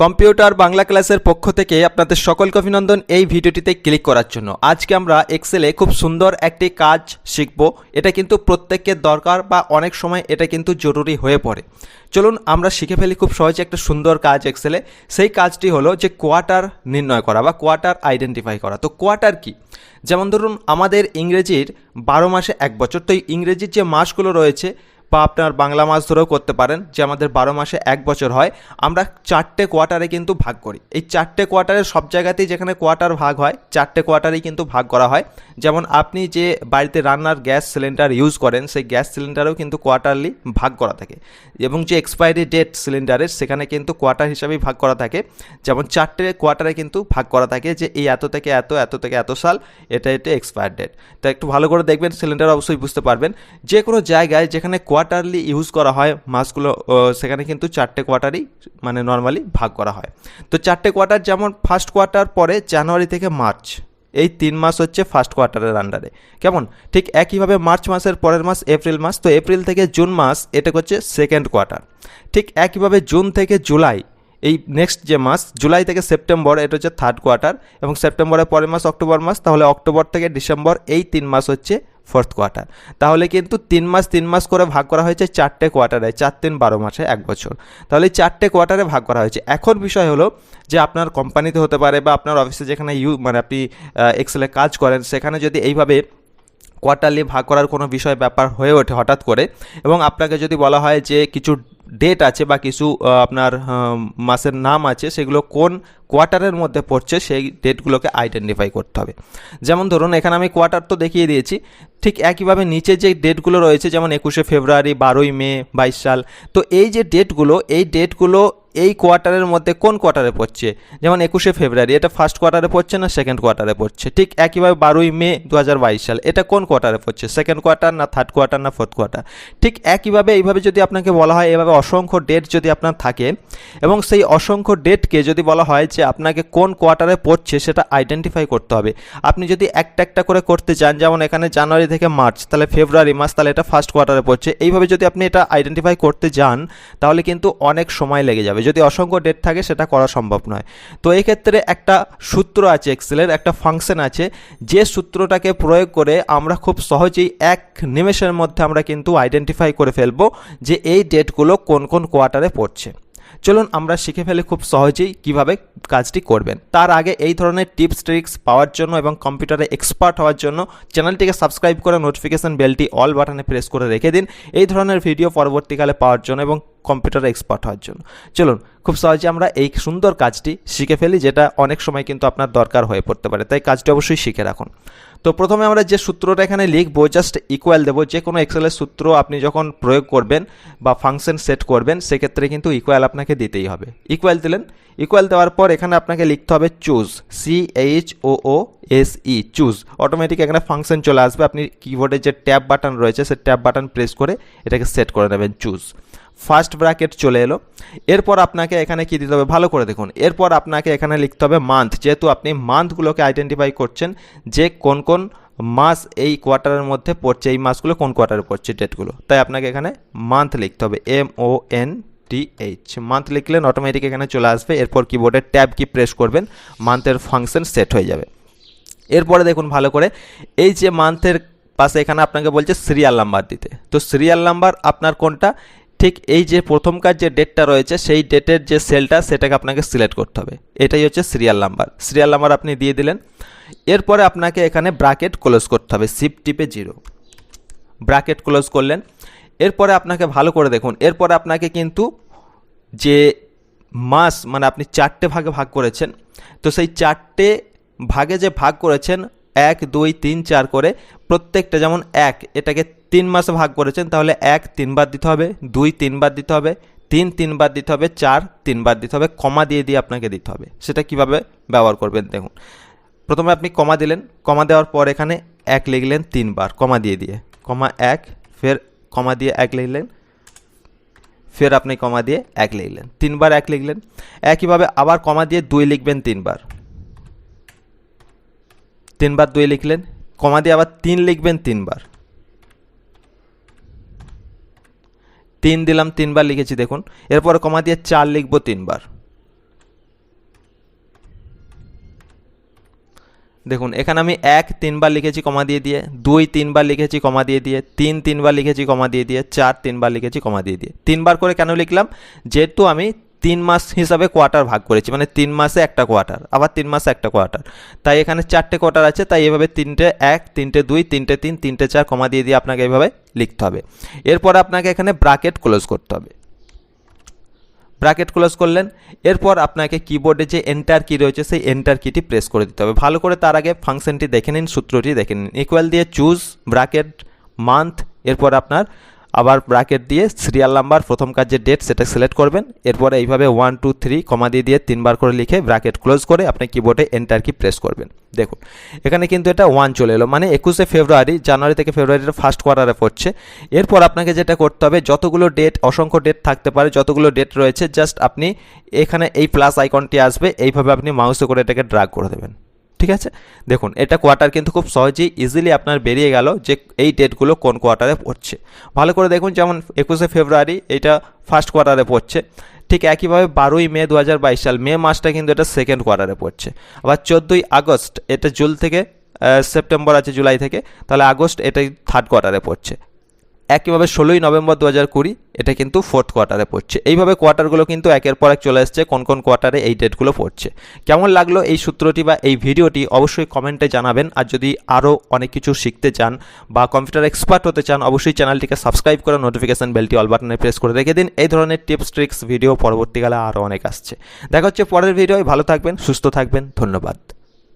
Computer Bangla ক্লাসের পক্ষ থেকে আপনাদের সকলকে অভিনন্দন এই ভিডিওটিতে ক্লিক করার জন্য। আজকে আমরা এক্সেলে খুব সুন্দর একটি কাজ শিখব। এটা কিন্তু প্রত্যেকের দরকার বা অনেক সময় এটা কিন্তু জরুরি হয়ে পড়ে। চলুন আমরা শিখে ফেলি খুব সহজে একটা সুন্দর কাজ এক্সেলে সেই কাজটি হলো যে কোয়ার্টার নির্ণয় করা বা কোয়ার্টার আইডেন্টিফাই করা। তো কোয়ার্টার কি? যেমন ধরুন, আমাদের ইংরেজির বারো মাসে এক বছর। তো ইংরেজির যে মাসগুলো রয়েছে বা আপনার বাংলা মাস ধরেও করতে পারেন, যে আমাদের বারো মাসে এক বছর হয়, আমরা চারটে কোয়ার্টারে কিন্তু ভাগ করি। এই চারটে কোয়ার্টারে সব জায়গাতেই যেখানে কোয়ার্টার ভাগ হয়, চারটে কোয়ার্টারেই কিন্তু ভাগ করা হয়। যেমন আপনি যে বাড়িতে রান্নার গ্যাস সিলিন্ডার ইউজ করেন, সেই গ্যাস সিলিন্ডারেও কিন্তু কোয়ার্টারলি ভাগ করা থাকে। এবং যে এক্সপায়ারি ডেট সিলিন্ডারের, সেখানে কিন্তু কোয়ার্টার হিসাবেই ভাগ করা থাকে। যেমন চারটে কোয়ার্টারে কিন্তু ভাগ করা থাকে যে এই এত থেকে এত এত থেকে এত সাল, এটা এটা এক্সপায়ার ডেট। তো একটু ভালো করে দেখবেন, সিলিন্ডার অবশ্যই বুঝতে পারবেন। যে কোনো জায়গায় যেখানে কোয়ার্টারলি ইউজ করা হয়, মাসগুলো সেখানে কিন্তু চারটে কোয়ার্টারই মানে নর্মালি ভাগ করা হয়। তো চারটে কোয়ার্টার যেমন ফার্স্ট কোয়ার্টার পরে জানুয়ারি থেকে মার্চ এই তিন মাস হচ্ছে ফার্স্ট কোয়ার্টারের আন্ডারে কেমন? ঠিক একইভাবে মার্চ মাসের পরের মাস এপ্রিল মাস, তো এপ্রিল থেকে জুন মাস এটা হচ্ছে সেকেন্ড কোয়ার্টার ঠিক একইভাবে জুন থেকে জুলাই এই নেক্সট যে মাস জুলাই থেকে সেপ্টেম্বর এটা হচ্ছে থার্ড কোয়ার্টার এবং সেপ্টেম্বরের পরের মাস অক্টোবর মাস, তাহলে অক্টোবর থেকে ডিসেম্বর এই তিন মাস হচ্ছে ফোর্থ কোয়ার্টার তাহলে কিন্তু তিন মাস তিন মাস করে ভাগ করা হয়েছে চারটে কোয়ার্টারে চার, তিন, বারো মাসে এক বছর। তাহলে চারটে কোয়ার্টারে ভাগ করা হয়েছে। এখন বিষয় হলো যে আপনার কোম্পানিতে হতে পারে বা আপনার অফিসে যেখানে ইউ মানে আপনি এক্সেলে কাজ করেন, সেখানে যদি এইভাবে কোয়ার্টারলি ভাগ করার কোনো বিষয় ব্যাপার হয়ে ওঠে হঠাৎ করে এবং আপনাকে যদি বলা হয় যে কিছু ডেট আছে বা কিছু আপনার মাসের নাম আছে, সেগুলো কোন কোয়ার্টারের মধ্যে পড়ছে সেই ডেটগুলোকে আইডেন্টিফাই করতে হবে। যেমন ধরুন, এখানে আমি কোয়ার্টার তো দেখিয়ে দিয়েছি, ঠিক একইভাবে নিচে যে ডেটগুলো রয়েছে, যেমন একুশে ফেব্রুয়ারি, বারোই মে, বাইশ সাল, তো এই যে ডেটগুলো এই ডেটগুলো এই কোয়ার্টারের মধ্যে কোন কোয়ার্টারে পড়ছে? যেমন একুশে ফেব্রুয়ারি, এটা ফার্স্ট কোয়ার্টারে পড়ছে না সেকেন্ড কোয়ার্টারে পড়ছে? ঠিক একইভাবে বারোই মে দু হাজার বাইশ সাল, এটা কোন কোয়ার্টারে পড়ছে? সেকেন্ড কোয়ার্টার না থার্ড কোয়ার্টার না ফোর্থ কোয়ার্টার ঠিক একইভাবে এইভাবে যদি আপনাকে বলা হয় এভাবে অসংখ্য ডেট যদি আপনার থাকে, এবং সেই অসংখ্য ডেটকে যদি বলা হয় যে আপনাকে কোন কোয়ার্টারে পড়ছে, সেটা আইডেন্টিফাই করতে হবে। আপনি যদি একটা একটা করে করতে চান, যেমন এখানে জানুয়ারি থেকে মার্চ, তাহলে ফেব্রুয়ারি মাস, তাহলে এটা ফার্স্ট কোয়ার্টারে পড়ছে। এইভাবে যদি আপনি এটা আইডেন্টিফাই করতে যান, তাহলে কিন্তু অনেক সময় লেগে যাবে। যদি অসংখ্য ডেট থাকে, সেটা করা সম্ভব নয়। তো এই ক্ষেত্রে একটা সূত্র আছে এক্সেলের একটা ফাংশন আছে। যে সূত্রটাকে প্রয়োগ করে আমরা খুব সহজেই এক নিমেষের মধ্যে আমরা কিন্তু আইডেন্টিফাই করে ফেলব যে এই ডেটগুলো কোন কোন কোয়ার্টারে পড়ছে। চলুন আমরা শিখে ফেলে খুব সহজেই কীভাবে কাজটি করবেন। তার আগে এই ধরনের টিপস ট্রিক্স পাওয়ার জন্য এবং কম্পিউটারে এক্সপার্ট হওয়ার জন্য চ্যানেলটিকে সাবস্ক্রাইব করে নোটিফিকেশন বেলটি অল বাটনে প্রেস করে রেখে দিন। এই ধরনের ভিডিও পরবর্তীকালে পাওয়ার জন্য এবং কম্পিউটারে এক্সপার্ট হওয়ার জন্য। চলুন, খুব সহজে আমরা এই সুন্দর কাজটি শিখে ফেলি, যেটা অনেক সময় কিন্তু আপনার দরকার হয়ে পড়তে পারে। তাই কাজটি অবশ্যই শিখে রাখুন। তো প্রথমে আমরা যে সূত্রটা এখানে লিখব জাস্ট ইকুয়াল দেবো, যে কোনো এক্সেলের সূত্র আপনি যখন প্রয়োগ করবেন বা ফাংশন সেট করবেন, সেক্ষেত্রে কিন্তু ইকুয়াল আপনাকে দিতেই হবে। ইকুয়াল দিলেন ইকুয়াল দেওয়ার পর এখানে আপনাকে লিখতে হবে choose C H O O S E choose automatic এখানে ফাংশন চলে আসবে, আপনি কিবোর্ডে যে ট্যাব বাটন রয়েছে সে ট্যাব বাটন প্রেস করে এটাকে সেট করে নেবেন চুজ ফার্স্ট ব্র্যাকেট চলে এলো। এরপর আপনাকে এখানে কি দিতে হবে? ভালো করে দেখুন। এরপর আপনাকে এখানে লিখতে হবে মান্থ যেহেতু আপনি মান্থগুলোকে আইডেন্টিফাই করছেন, যে কোন কোন মাস এই কোয়ার্টারের মধ্যে পড়ছে, এই মাসগুলো কোন কোয়ার্টারে পড়ছে ডেটগুলো তাই আপনাকে এখানে মান্থ লিখতে হবে। M O N T H month লিখলেন অটোমেটিক এখানে চলে আসবে। এরপর কিবোর্ডের ট্যাব কি প্রেস করবেন। মান্থের ফাংশন সেট হয়ে যাবে। এরপরে দেখুন ভালো করে, এই যে মান্থের পাশে এখানে আপনাকে বলছে সিরিয়াল নাম্বার দিতে। তো সিরিয়াল নাম্বার আপনার কোনটা? ঠিক এই যে প্রথমকার যে ডেটটা রয়েছে, সেই ডেটের যে সেলটা সেটাকে আপনাকে সিলেক্ট করতে হবে। এটাই হচ্ছে সিরিয়াল নাম্বার সিরিয়াল নাম্বার আপনি দিয়ে দিলেন। এরপরে আপনাকে এখানে ব্রাকেট ক্লোজ করতে হবে সিপ টিপে জিরো ব্রাকেট ক্লোজ করলেন। এরপরে আপনাকে ভালো করে দেখুন, এরপরে আপনাকে কিন্তু যে মাস মানে আপনি চারটে ভাগে ভাগ করেছেন, তো সেই চারটে ভাগে যে ভাগ করেছেন এক, দুই, তিন, চার করে প্রত্যেকটা যেমন এক, এটাকে তিন মাসে ভাগ করেছেন, তাহলে এক তিনবার দিতে হবে, দুই তিনবার দিতে হবে, তিন তিনবার দিতে হবে, চার তিনবার দিতে হবে, কমা দিয়ে দিয়ে আপনাকে দিতে হবে। সেটা কীভাবে ব্যবহার করবেন দেখুন। প্রথমে আপনি কমা দিলেন, কমা দেওয়ার পর এখানে এক লিখলেন তিনবার, কমা দিয়ে দিয়ে। কমা এক, ফের কমা দিয়ে এক লিখলেন, ফের আপনি কমা দিয়ে এক লিখলেন। তিনবার এক লিখলেন। একইভাবে আবার কমা দিয়ে দুই লিখবেন তিনবার। তিনবার দুই লিখলেন, কমা দিয়ে আবার তিন লিখবেন তিনবার। তিন দিলাম, তিনবার লিখেছি, দেখুন। এরপরে কমা দিয়ে চার লিখব তিনবার। দেখুন, এখানে আমি এক তিনবার লিখেছি, কমা দিয়ে দিয়ে, দুই তিনবার লিখেছি, কমা দিয়ে দিয়ে, তিন তিনবার লিখেছি, কমা দিয়ে দিয়ে, চার তিনবার লিখেছি, কমা দিয়ে দিয়ে। তিনবার করে কেন লিখলাম? যেহেতু আমি তিন মাস হিসাবে কোয়ার্টার ভাগ করেছি মানে তিন মাসে একটা কোয়ার্টার আবার তিন মাসে একটা কোয়ার্টার তাই এখানে চারটে কোয়ার্টার আছে, তাই এভাবে তিনটে এক, তিনটে দুই, তিনটে তিন, তিনটে চার কমা দিয়ে দিয়ে আপনাকে এইভাবে লিখতে হবে। এরপর আপনাকে এখানে ব্রাকেট ক্লোজ করতে হবে। ব্র্যাকেট ক্লোজ করলেন, এরপর আপনাকে কিবোর্ডে যে এন্টার কি রয়েছে, সেই এন্টার কিটি প্রেস করে দিতে হবে। ভালো করে তার আগে ফাংশনটি দেখে নিন, সূত্রটি দেখে নিন। ইকুয়াল দিয়ে চুজ ব্র্যাকেট মান্থ এরপর আপনার আবার ব্র্যাকেট দিয়ে সিরিয়াল নাম্বার প্রথম কাজ যে ডেট সেটা সিলেক্ট করবেন। এরপরে এইভাবে ওয়ান টু থ্রি কমা দিয়ে দিয়ে তিনবার করে লিখে ব্র্যাকেট ক্লোজ করে আপনি কিবোর্ডে এন্টার কি প্রেস করবেন। দেখুন, এখানে কিন্তু এটা ওয়ান চলে এলো মানে একুশে ফেব্রুয়ারি, জানুয়ারি থেকে ফেব্রুয়ারির ফার্স্ট কোয়ার্টারে পড়ছে। এরপর আপনাকে যেটা করতে হবে, যতগুলো ডেট অসংখ্য ডেট থাকতে পারে, যতগুলো ডেট রয়েছে জাস্ট আপনি এখানে এই প্লাস আইকনটি আসবে, এইভাবে আপনি মাউসে করে এটাকে ড্রাগ করে দেবেন। ঠিক আছে? দেখুন, এটা কোয়ার্টার কিন্তু খুব সহজেই ইজিলি আপনার বেরিয়ে গেল যে এই ডেটগুলো কোন কোয়ার্টারে পড়ছে। ভালো করে দেখুন, যেমন একুশে ফেব্রুয়ারি এটা ফার্স্ট কোয়ার্টারে পড়ছে। ঠিক একইভাবে বারোই মে দু হাজার বাইশ সাল, মে মাসটা কিন্তু এটা সেকেন্ড কোয়ার্টারে পড়ছে। আবার চোদ্দোই আগস্ট, এটা জুল থেকে সেপ্টেম্বর আছে জুলাই থেকে, তাহলে আগস্ট এটাই থার্ড কোয়ার্টারে পড়ছে। একইভাবে ষোলোই নভেম্বর দু হাজার কুড়ি এটা কিন্তু ফোর্থ কোয়ার্টারে পড়ছে। এইভাবে কোয়ার্টারগুলো কিন্তু একের পর এক চলে আসছে, কোন কোন কোয়ার্টারে এই ডেটগুলো পড়ছে। কেমন লাগল এই সূত্রটি বা এই ভিডিওটি অবশ্যই কমেন্টে জানাবেন। আর যদি আরও অনেক কিছু শিখতে চান বা কম্পিউটার এক্সপার্ট হতে চান, অবশ্যই চ্যানেলটিকে সাবস্ক্রাইব করে নোটিফিকেশন বেলটি অল বাটনে প্রেস করে রেখে দিন। এই ধরনের টিপস ট্রিক্স ভিডিও পরবর্তীকালে আরও অনেক আসছে। দেখা হচ্ছে পরের ভিডিওয় ভালো থাকবেন, সুস্থ থাকবেন। ধন্যবাদ।